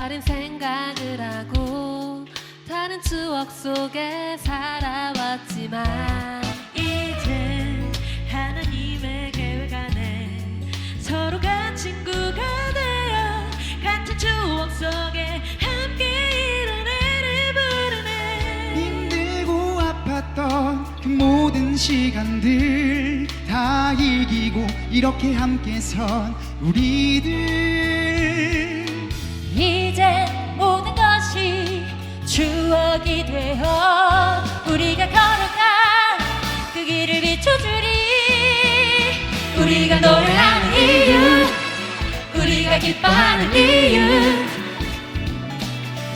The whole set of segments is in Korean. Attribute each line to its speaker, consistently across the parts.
Speaker 1: 다른 생각을 하고 다른 추억 속에 살아왔지만
Speaker 2: 이젠 하나님의 계획 안에 서로가 친구가 되어 같은 추억 속에 함께 애를 부르네.
Speaker 3: 힘들고 아팠던 그 모든 시간들 다 이기고 이렇게 함께 선 우리들
Speaker 2: 되어 우리가 걸어간 그 길을 비춰주리. 우리가 노래하는 이유. 우리가 기뻐하는 이유.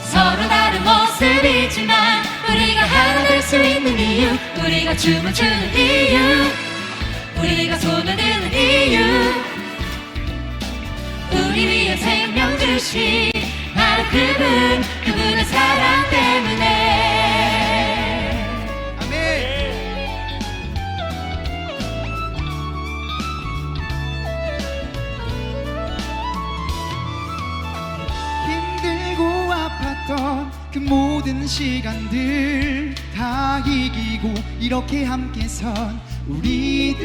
Speaker 2: 서로 다른 모습이지만 우리가 하나 될 수 있는 이유. 우리가 춤을 추는 이유. 우리가 손을 드는 이유. 우리 위해 생명 주신 바로 그분 그분의 사랑
Speaker 3: 모든 시간들 다 이기고 이렇게 함께 선 우리들.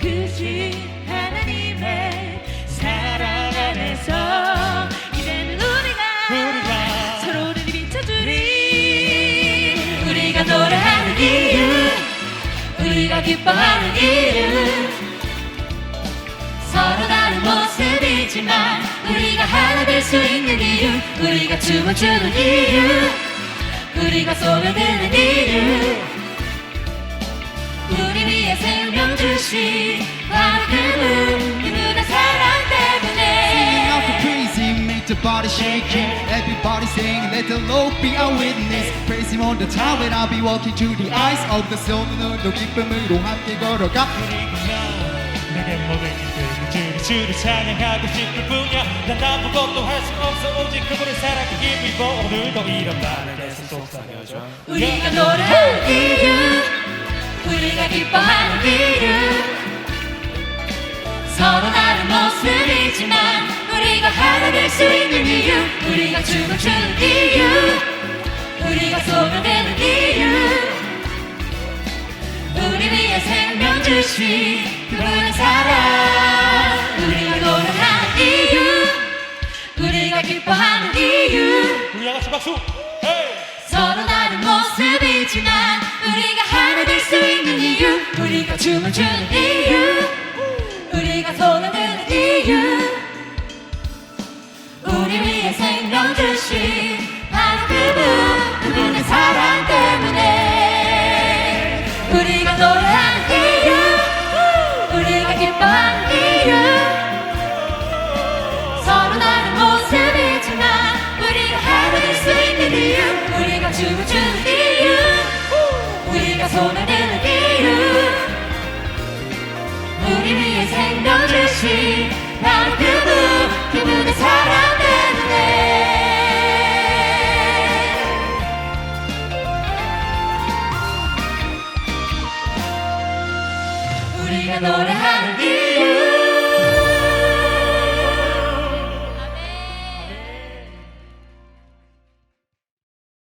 Speaker 2: 그신 하나님의 사랑 안에서 이제는 우리가, 서로를 비춰주리. 우리가 노래하는 이유 우리가 기뻐하는 이유 서로 다른 모습이지만 우리가 하나 될 수 있는 이유 우리가 춤을 추는 이유 우리가 손을 드는 이유 우리 위해 생명 주신 바로 그분 그분의 사랑
Speaker 3: Sing out the
Speaker 2: 때문에
Speaker 3: praise him, make the body shaking. Everybody sing, let the Lord be our witness. Praise him all the time when I'll be walking through the eyes of the sun. 오늘도 기쁨으로 함께 걸어가.
Speaker 4: 내게 모든 일들 주를 찬양하고 싶을 뿐이야. 난 아무것도 할 수 없어. 오직 그분을 사랑하기 위해 오늘도 이런 날에서 속삭여줘.
Speaker 2: 우리가 노래하는 이유 우리가 기뻐하는 이유. 서로 다른 모습이지만 우리가 하나 될 수 있는 이유. 우리가 춤을 추는 이유. 우리가 드는 이유. 우리 위해 생명 주신 그분의 사랑 우리가 노래하는 이유. 우리가 기뻐하는 이유.
Speaker 4: 우리 다 같이 박수!
Speaker 2: 서로 다른 모습이지만 우리가 하나 될 수 있는 이유. 우리가 춤을 추는 이유. 우리가 손을 드는 이유. 우리 위해 생명 주신 바로 그분 그분의 사랑 때문에. 우리가 노래하는 이유. 우리가 기뻐하는 춤을 추는 이유. 우리가 손을 드는 이유. 우리 위해 생명 주신 바로 그분 그분의 사랑 때문에 우리가 노래